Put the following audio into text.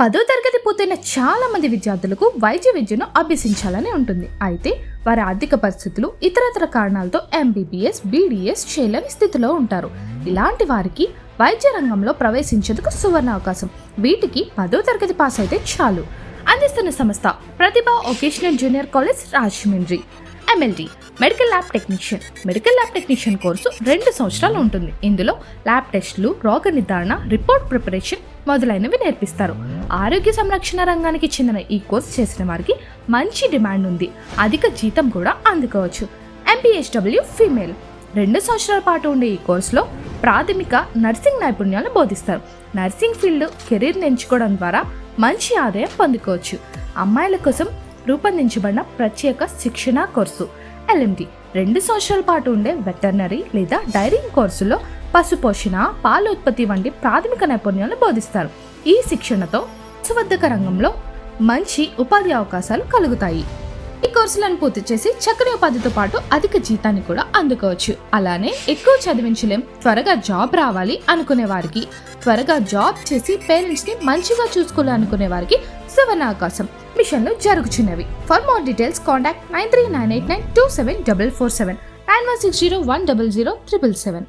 పదో తరగతి పూర్తయిన చాలా మంది విద్యార్థులకు వైద్య విద్యను అభ్యసించాలని ఉంటుంది. అయితే వారి ఆర్థిక పరిస్థితులు ఇతరతర కారణాలతో ఎంబీబీఎస్ బీడీఎస్ చేయలేని స్థితిలో ఉంటారు. ఇలాంటి వారికి వైద్య రంగంలో ప్రవేశించేందుకు సువర్ణ అవకాశం. వీటికి పదో తరగతి పాస్ అయితే చాలు. అందిస్తున్న సంస్థ Pratibha vocational junior college Rajahmundry. MLT medical lab technician. Medical lab technician course రెండు సంవత్సరాలు ఉంటుంది. ఇందులో ల్యాబ్ టెస్టులు రోగ నిర్ధారణ రిపోర్ట్ ప్రిపరేషన్ మొదలైనవి నేర్పిస్తారు. ఆరోగ్య సంరక్షణ రంగానికి చెందిన ఈ కోర్సు చేసిన వారికి మంచి డిమాండ్ ఉంది. అధిక జీతం కూడా అందుకోవచ్చు. MPHW female. రెండు సంవత్సరాల పాటు ఉండే ఈ కోర్సులో ప్రాథమిక నర్సింగ్ నైపుణ్యాలను బోధిస్తారు. నర్సింగ్ ఫీల్డ్ కెరీర్ని ఎంచుకోవడం ద్వారా మంచి ఆదాయం పొందుకోవచ్చు. అమ్మాయిల కోసం రూపొందించబడిన ప్రత్యేక శిక్షణ కోర్సు. ఎల్ఎండి రెండు సంవత్సరాల పాటు ఉండే వెటర్నరీ లేదా డైరింగ్ కోర్సులో పశుపోషణ పాల ఉత్పత్తి వంటి ప్రాథమిక నైపుణ్యాలను బోధిస్తారు. ఈ శిక్షణతో పశువర్ధక రంగంలో మంచి ఉపాధి అవకాశాలు కలుగుతాయి. ఈ కోర్సులను పూర్తి చేసి చక్కని ఉపాధితో పాటు అధిక జీతాన్ని కూడా అందుకోవచ్చు. అలానే ఎక్కువ చదివించలేం త్వరగా జాబ్ రావాలి అనుకునే వారికి త్వరగా జాబ్ చేసి పేరెంట్స్ని మంచిగా చూసుకోవాలనుకునే వారికి సువర్ణ అవకాశం మిషన్లు జరుగుచున్నవి. For more details contact nine three nine eight nine two seven double four seven nine one six zero one double zero triple seven.